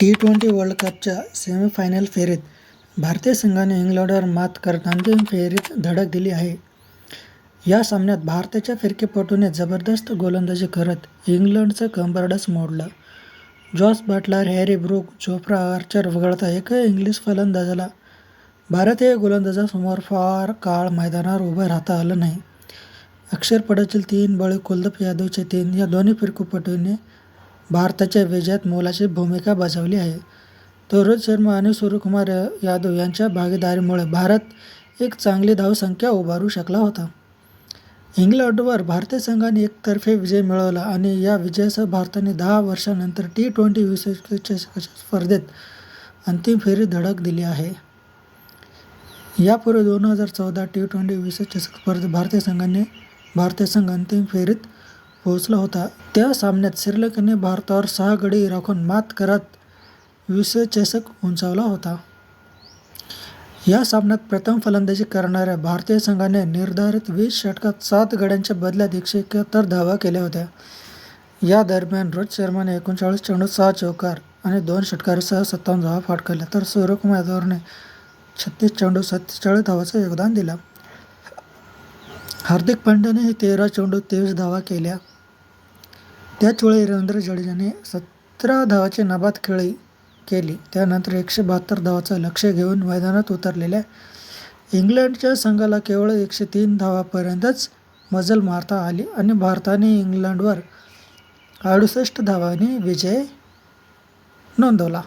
T twenty world कपच्या semifinal फेरीत भारतीय संघाने इंग्लंडवर मात करत अंतिम फेरीत धडक दिली आहे. या सामन्यात भारताच्या फिरकीपटूने जबरदस्त गोलंदाजी करत इंग्लंडचं कंबरडंच मोडलं. Jos Buttler, Harry Brook, Jofra Archer वगळता एकही इंग्लिश फलंदाजाला भारतीय गोलंदाजासमोर फार काळ मैदानावर उभं राहता आलं नाही. अक्षर पटेलचे तीन बळी, कुलदीप यादवचे तीन या दोन्ही फिरकीपटूने भारताच्या विजयात मोलाची भूमिका बजावली आहे. तो रोहित शर्मा आणि सूर्यकुमार यादव यांच्या भागीदारीमुळे भारत एक चांगली धावसंख्या उभारू शकला होता. इंग्लंडवर भारतीय संघाने एकतर्फी विजय मिळवला आणि या विजयासह भारताने दहा वर्षानंतर टी ट्वेंटी विश्वचषकाच्या स्पर्धेत अंतिम फेरीत धडक दिली आहे. यापूर्वी दोन हजार चौदा टी ट्वेंटी विश्वचषक स्पर्धेत भारतीय संघाने भारतीय संघ अंतिम फेरीत पोहोचला होता. त्या सामन्यात श्रीलंकेने भारतावर सहा गडी राखून मात करत विश्वचषक उंचावला होता. या सामन्यात प्रथम फलंदाजी करणाऱ्या भारतीय संघाने निर्धारित वीस षटकात सात गड्यांच्या बदल्यात एकशे एकाहत्तर धावा केल्या होत्या. या दरम्यान रोहित शर्माने एकोणचाळीस चेंडूत सहा चौकार आणि दोन षटकारीसह सत्तावन्न धावा फाटकल्या तर सूर्यकुमार यादवने छत्तीस चेंडू सत्तेचाळीस धावाचं योगदान दिलं. हार्दिक पांड्यानेही तेरा चेंडू तेवीस धावा केल्या. त्याचवेळी रवींद्र जडेजाने सतरा धावाचे नाबाद खेळी केली. त्यानंतर एकशे बहात्तर धावाचं लक्ष घेऊन मैदानात उतरलेल्या इंग्लंडच्या संघाला केवळ एकशे तीन धावापर्यंतच मजल मारता आली आणि भारताने इंग्लंडवर अडुसष्ट धावांनी विजय नोंदवला.